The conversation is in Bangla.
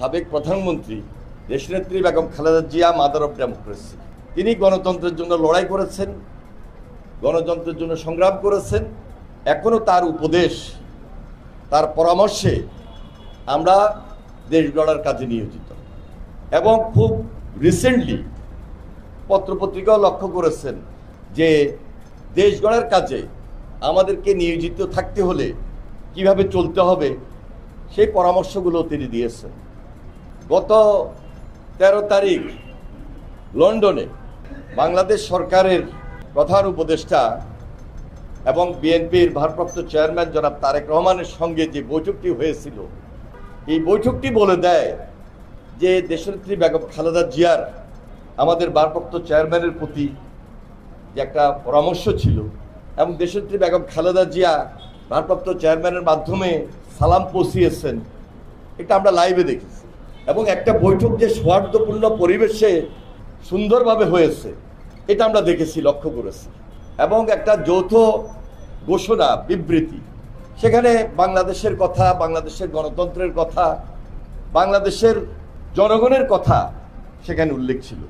সাবেক প্রধানমন্ত্রী দেশনেত্রী Begum Khaleda Zia, mother of democracy. তিনি গণতন্ত্রের জন্য লড়াই করেছেন, গণতন্ত্রের জন্য সংগ্রাম করেছেন। এখনও তার উপদেশ, তার পরামর্শে আমরা দেশ গড়ার কাজে নিয়োজিত। এবং খুব রিসেন্টলি পত্রপত্রিকাও লক্ষ্য করেছেন যে দেশ গড়ার কাজে আমাদেরকে নিয়োজিত থাকতে হলে কীভাবে চলতে হবে, সেই পরামর্শগুলো তিনি দিয়েছেন। গত তেরো তারিখ লন্ডনে বাংলাদেশ সরকারের প্রধান উপদেষ্টা এবং বিএনপির ভারপ্রাপ্ত চেয়ারম্যান জনাব তারেক রহমানের সঙ্গে যে বৈঠকটি হয়েছিল, এই বৈঠকটি বলে দেয় যে দেশনেত্রী বেগম খালেদা জিয়ার আমাদের ভারপ্রাপ্ত চেয়ারম্যানের প্রতি যে একটা পরামর্শ ছিল এবং দেশনেত্রী বেগম খালেদা জিয়া ভারপ্রাপ্ত চেয়ারম্যানের মাধ্যমে সালাম পৌঁছিয়েছেন, এটা আমরা লাইভে দেখেছি। এবং একটা বৈঠক যে সৌহার্দ্যপূর্ণ পরিবেশে সুন্দরভাবে হয়েছে, এটা আমরা দেখেছি, লক্ষ্য করেছি। এবং একটা যৌথ ঘোষণা, বিবৃতি, সেখানে বাংলাদেশের কথা, বাংলাদেশের গণতন্ত্রের কথা, বাংলাদেশের জনগণের কথা সেখানে উল্লেখ ছিল।